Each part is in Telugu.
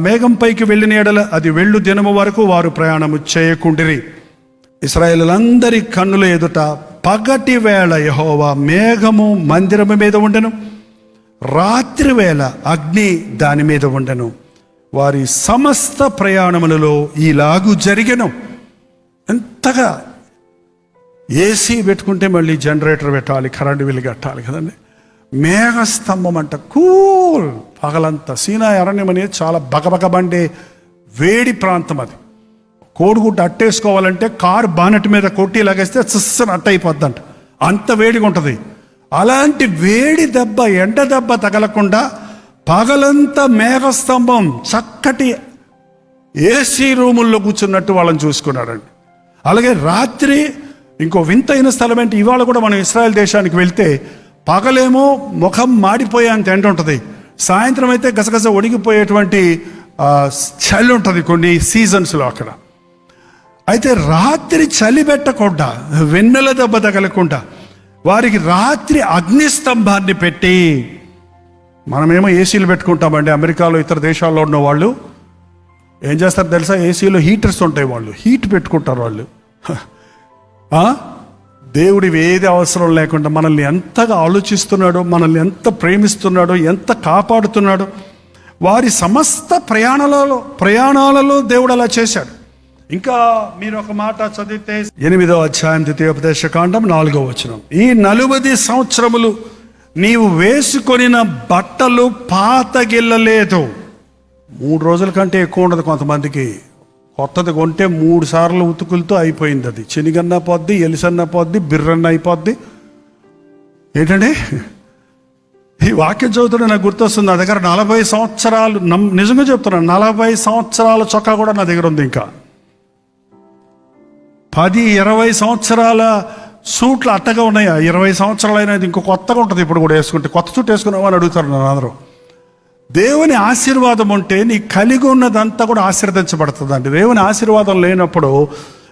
మేఘం పైకి వెళ్ళిన ఎడల అది వెళ్ళు దినము వరకు వారు ప్రయాణము చేయకుండిరి. ఇస్రాయేలందరి కన్నుల ఎదుట పగటి వేళ యహోవా మేఘము మందిరము మీద ఉండెను. రాత్రి వేళ అగ్ని దాని మీద ఉండెను. వారి సమస్త ప్రయాణములలో ఈలాగు జరిగను. ఎంతగా ఏసీ పెట్టుకుంటే మళ్ళీ జనరేటర్ పెట్టాలి కరెంటు బిల్లు కట్టాలి కదండి. మేఘస్తంభం అంట. కూల్. పగలంతా. సీనా అరణ్యం అనేది చాలా బగబగబండే వేడి ప్రాంతం అది. కోడిగుడ్డు అట్టేసుకోవాలంటే కారు బానెట్ మీద కొట్టి లాగేస్తే చిస్సన అట్ట అయిపోద్దంట అంత వేడిగా ఉంటుంది అలాంటి వేడి దెబ్బ ఎండ దెబ్బ తగలకుండా పగలంతా మేఘస్తంభం చక్కటి ఏసీ రూముల్లో కూర్చున్నట్టు వాళ్ళని చూసుకున్నాడండి అలాగే రాత్రి ఇంకో వింతైన స్థలం ఏంటి? ఇవాళ కూడా మనం ఇస్రాయల్ దేశానికి వెళ్తే పగలేమో ముఖం మాడిపోయేంత ఎండ ఉంటుంది. సాయంత్రం అయితే గసగస ఒడిగిపోయేటువంటి చలి ఉంటుంది కొన్ని సీజన్స్లో అక్కడ. అయితే రాత్రి చలి పెట్టకుండా వెన్నెల దెబ్బ తగలకుండా వారికి రాత్రి అగ్నిస్తంభాన్ని పెట్టి మనమేమో ఏసీలు పెట్టుకుంటామండి. అమెరికాలో ఇతర దేశాల్లో ఉన్న వాళ్ళు ఏం చేస్తారు తెలుసా? ఏసీలో హీటర్స్ ఉంటాయి వాళ్ళు. హీట్ పెట్టుకుంటారు వాళ్ళు. దేవుడివి ఏది అవసరం లేకుండా మనల్ని ఎంతగా ఆలోచిస్తున్నాడో మనల్ని ఎంత ప్రేమిస్తున్నాడో ఎంత కాపాడుతున్నాడో వారి సమస్త ప్రయాణాలలో ప్రయాణాలలో దేవుడు అలా చేశాడు. ఇంకా మీరు ఒక మాట చదివితే ఎనిమిదో అధ్యాయం ద్వితీయోపదేశ కాండం నాలుగో వచనం. ఈ నలుబది సంవత్సరములు నీవు వేసుకొనిన బట్టలు పాతగిల్లలేదు మూడు రోజుల కంటే ఎక్కువ ఉండదు కొంతమందికి. కొత్తది కొంటే మూడు సార్లు ఉతుకులతో అయిపోయింది అది. చెనిగన్న పోద్ది ఎలిసన్న పోద్ది బిర్రన్న అయిపోద్ది. ఏంటండి? ఈ వాక్యం చదువుతుంటే నాకు గుర్తొస్తుంది నా దగ్గర నలభై సంవత్సరాలు నమ్ నిజంగా చెప్తున్నాను నలభై సంవత్సరాల చొక్కా కూడా నా దగ్గర ఉంది ఇంకా. పది ఇరవై సంవత్సరాల సూట్లు అట్టగా ఉన్నాయా? ఇరవై సంవత్సరాలు అయినది ఇంకో కొత్తగా ఉంటుంది ఇప్పుడు కూడా వేసుకుంటే. కొత్త సూట్ వేసుకున్నావా అని అడుగుతారు నన్ను అందరూ. దేవుని ఆశీర్వాదం ఉంటే నీ కలిగి ఉన్నదంతా కూడా ఆశీర్వదించబడుతుందండి. దేవుని ఆశీర్వాదం లేనప్పుడు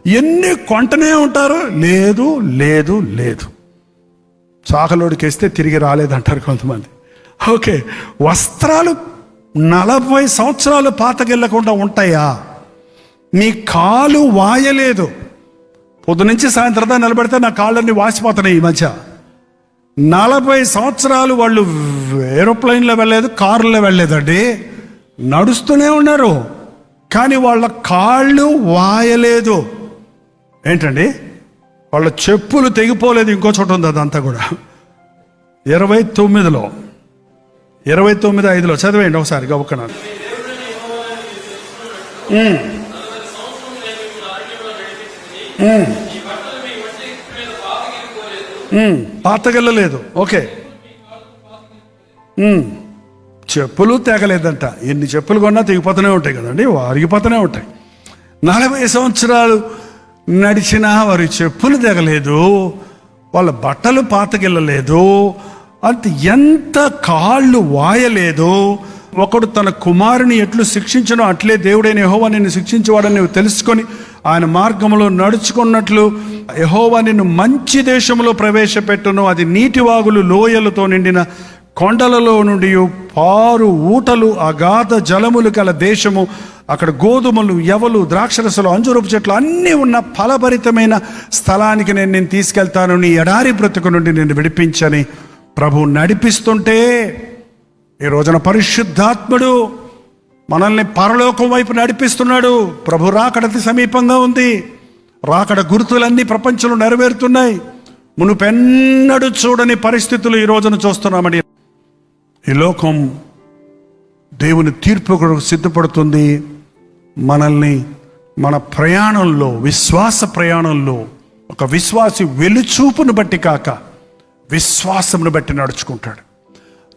ఎన్ని కొంటనే ఉంటారు? లేదు లేదు లేదు. చాకలోడికేస్తే తిరిగి రాలేదంటారు కొంతమంది. ఓకే వస్త్రాలు నలభై సంవత్సరాలు పాతకెళ్ళకుండా ఉంటాయా? నీ కాలు వాయలేదు. పొద్దు నుంచి సాయంత్రం నిలబెడితే నా కాళ్ళన్నీ వాసిపోతున్నాయి ఈ మధ్య. నలభై సంవత్సరాలు వాళ్ళు ఏరోప్లైన్లో వెళ్ళలేదు కారులో వెళ్ళలేదండి. నడుస్తూనే ఉన్నారు. కానీ వాళ్ళ కాళ్ళు వాయలేదు. ఏంటండి? వాళ్ళ చెప్పులు తెగిపోలేదు ఇంకో చోట ఉంది అదంతా కూడా. ఇరవై తొమ్మిదిలో ఇరవై తొమ్మిది ఐదులో చదివేయండి ఒకసారి గబుక్కనాను పాతగెళ్ళలేదు ఓకే. చెప్పులు తెగలేదంట. ఎన్ని చెప్పులు కొన్నా తెగిపోతూనే ఉంటాయి కదండి అరిగిపోతూనే ఉంటాయి. నలభై సంవత్సరాలు నడిచినా వారి చెప్పులు తెగలేదు వాళ్ళ బట్టలు పాతకెళ్ళలేదు అంత ఎంత కాళ్ళు వాయలేదు. ఒకడు తన కుమారుని ఎట్లు శిక్షించనో అట్లే దేవుడైన యహోవా నిన్ను శిక్షించేవాడని నువ్వు తెలుసుకొని ఆయన మార్గంలో నడుచుకున్నట్లు యహోవా నిన్ను మంచి దేశంలో ప్రవేశపెట్టును. అది నీటి వాగులు లోయలతో నిండిన కొండలలో నుండి పారు ఊటలు అగాధ జలములు గల దేశము. అక్కడ గోధుమలు ఎవలు ద్రాక్షరసలు అంజురూపు చెట్లు అన్నీ ఉన్న ఫలభరితమైన స్థలానికి నేను నేను తీసుకెళ్తాను. నీ ఎడారి బ్రతుకు నుండి నేను విడిపించని ప్రభు నడిపిస్తుంటే ఈ రోజున పరిశుద్ధాత్ముడు మనల్ని పరలోకం వైపు నడిపిస్తున్నాడు. ప్రభు రాకడతి సమీపంగా ఉంది. రాకడ గుర్తులన్నీ ప్రపంచంలో నెరవేరుతున్నాయి. మునుపెన్నడు చూడని పరిస్థితులు ఈ రోజున చూస్తున్నామని. ఈ లోకం దేవుని తీర్పు కొరకు సిద్ధపడుతుంది. మనల్ని మన ప్రయాణంలో విశ్వాస ప్రయాణంలో ఒక విశ్వాసి వెలుచూపును బట్టి కాక విశ్వాసమును బట్టి నడుచుకుంటాడు.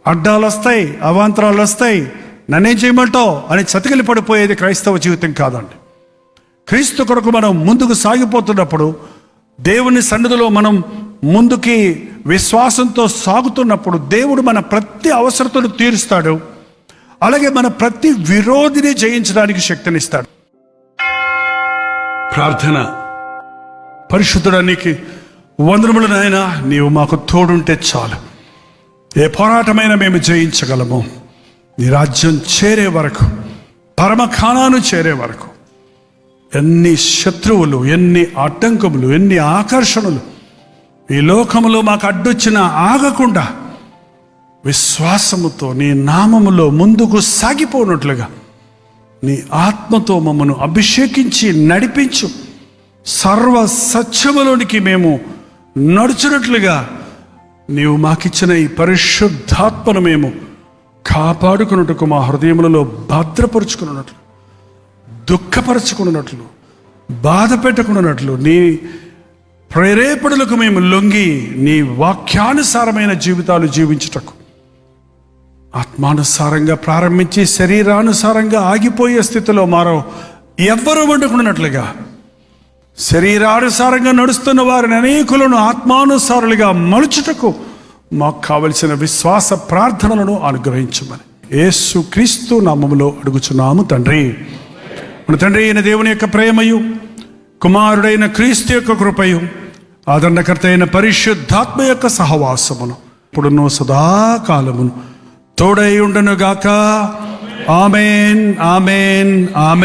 అడ్డాలు వస్తాయి అవాంతరాలు వస్తాయి. నన్నేం చేయమంటావు? అని చతికిలి పడిపోయేది క్రైస్తవ జీవితం కాదండి. క్రీస్తు కొరకు మనం ముందుకు సాగిపోతున్నప్పుడు దేవుని సన్నిధిలో మనం ముందుకి విశ్వాసంతో సాగుతున్నప్పుడు దేవుడు మన ప్రతి అవసరతను తీరుస్తాడు. అలాగే మన ప్రతి విరోధిని జయించడానికి శక్తినిస్తాడు. ప్రార్థన. పరిశుద్ధుడానికి వందనములు నాయన నీవు మాకు తోడుంటే చాలు. ఏ పోరాటమైనా మేము జయించగలము. నీ రాజ్యం చేరే వరకు పరమఖానాను చేరే వరకు. ఎన్ని శత్రువులు ఎన్ని అడ్డంకములు ఎన్ని ఆకర్షణలు. ఈ లోకములో మాకు అడ్డొచ్చిన ఆగకుండా విశ్వాసముతో నీ నామములో ముందుకు సాగిపోనట్లుగా నీ ఆత్మతో మమ్మను అభిషేకించి నడిపించు. సర్వ సత్యములోనికి మేము నడుచున్నట్లుగా నీవు మాకిచ్చిన ఈ పరిశుద్ధాత్మను మేము కాపాడుకున్నట్టుకు మా హృదయములలో భద్రపరుచుకున్నట్లు. దుఃఖపరచుకున్నట్లు బాధ పెట్టకున్నట్లు నీ ప్రేరేపణలకు మేము లొంగి నీ వాక్యానుసారమైన జీవితాలు జీవించుటకు ఆత్మానుసారంగా ప్రారంభించి శరీరానుసారంగా ఆగిపోయే స్థితిలో మారో ఎవ్వరూ వండుకున్నట్లుగా శరీరానుసారంగా నడుస్తున్న వారిని అనేకులను ఆత్మానుసారులుగా మలుచుటకు మాకు కావలసిన విశ్వాస ప్రార్థనలను అనుగ్రహించమని. యేసు క్రీస్తు నామములో అడుగుచున్నాము తండ్రి. మన తండ్రి అయిన దేవుని యొక్క ప్రేమయు కుమారుడైన క్రీస్తు యొక్క కృపయు ఆదరణకర్త అయిన పరిశుద్ధాత్మ యొక్క సహవాసమును ఇప్పుడున్నో సదాకాలమును తోడై ఉండనుగాక. Amen amen amen.